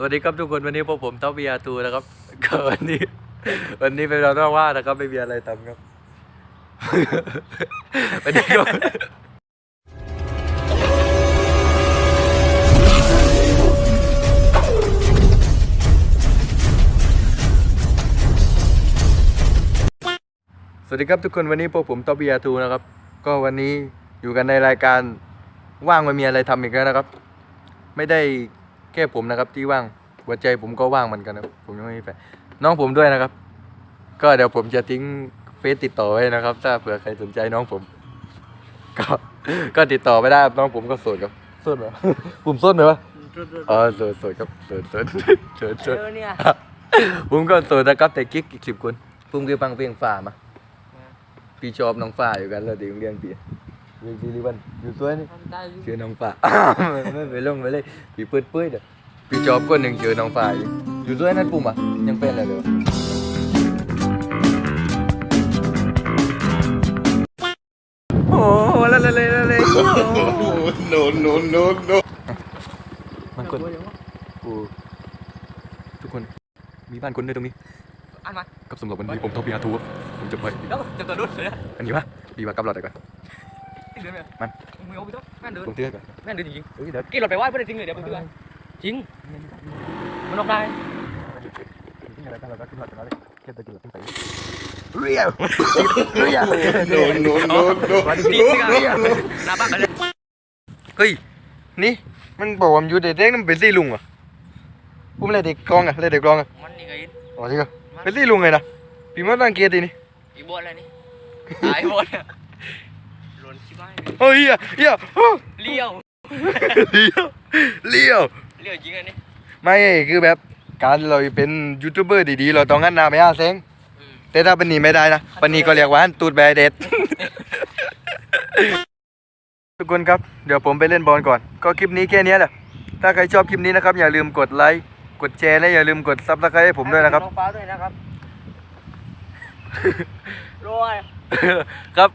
สวัสดีครับทุกคนวันนี้พวกผมท็อปวีอาทูนะครับก็วันนี้ วันนี้เป็นเราต้องว่านะครับไม่มีอะไรทำครับ วันนี้ก็สวัสดีครับทุกคนวันนี้พวกผมท็อปวีอาทูนะครับ ก็วันนี้อยู่กันในรายการว่างมันมีอะไรทำอีกแล้วนะครับ ไม่ได้ ค่ผมนะครับที่ว่างหัวใจผมก็ว่างเหมือนกันนะครับผมยังไม่มีแฟนน้องผมด้วยนะครับ ก็เดี๋ยวผมจะทิ้งเฟซติดต่อไว้นะครับ ถ้าเผื่อใครสนใจน้องผม ก็ก็ติดต่อไม่ได้ครับน้องผมก็โสดครับโสดเหรอผมโสดไหมวะอ๋อโสดโสดครับโสดโสดโสดโสดเออเนี่ยผมก็โสดนะครับแต่กิ๊กอีกสิบคนผมคือฟังเพลงฝ่ามาพี่ชอบน้องฝ่าอยู่กันแล้วที่โรงเรียนพี่เรียนซีรีวันอยู่ตัวนี่ได้อยู่ชื่อน้องฝ่าไม่ไปลงไปเลยพี่เปิดเปื้ยเด้อ พี่จอบคนหนึ่งชื่อน้องฝ่าย อยู่ด้วยนั่นปุ่มอะ ยังเป็นอะไรเลยวะโอ้โหละละเลยละเลย no, no, no, no. มันคนโอ้ทุกคนมีบ้านคนด้วยตรงนี้อันมากับสำหรับวันนี้ผมทอพีอาทูผมจะไปเดี๋ยวจะตัวรุ่นเลยอันนี้วะพี่ว่ากับรอดได้ก่อนมันมึงเอาไปต้องแม่นเดินผมเตือนก่อนแม่นเดินจริงเฮ้ยเดี๋ยวๆกี่รถไปไหว้เพื่อนจริงเลยเดี๋ยวผมเตือน จริง มันออกได้ที่อะไรกันเราก็ขึ้นมาตรงนั้นเลยเก็บตะกี้ขึ้นไปเรียวเรียว No, no, no, no. จริงจริงอะหน้าบ้านกันเลยเฮ้ย นี่ มันบอกว่ามันอยู่เด็กๆนั่นเป็นซี่ลุงเหรอกูไม่เล่นเด็กกลองอะเล่นเด็กกลองอะมันนี่ไงอ๋อจริงเหรอเป็นซี่ลุงไงนะพี่มันตั้งเกียรตินี่อีบอลอะไรนี่ตายบอลเนี่ยหล่นชิบหายเฮ้ยเหี้ยเฮียเลี้ยวเลี้ยวเลี้ยว เลี้ยวจริงอันนี้ไม่คือแบบการเราเป็นยูทูบเบอร์ดีๆ เราต้องงันหน้าไปห้าเซงแต่ถ้าเป็นหนีไม่ได้นะปนนีก็เรียกว่าตูดแบเด็ด ทุกคนครับ เดี๋ยวผมไปเล่นบอลก่อน ก็คลิปนี้แค่นี้แหละ ถ้าใครชอบคลิปนี้นะครับ อย่าลืมกดไลค์ กดแชร์ และอย่าลืมกดซับสไครต์ให้ผมด้วยนะครับ น้องฟ้าด้วยนะครับ รวย ครับ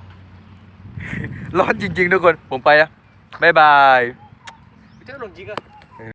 ร้อนจริงๆ ทุกคน ผมไปอะบ๊ายบายเจ้าหลงจริงอะ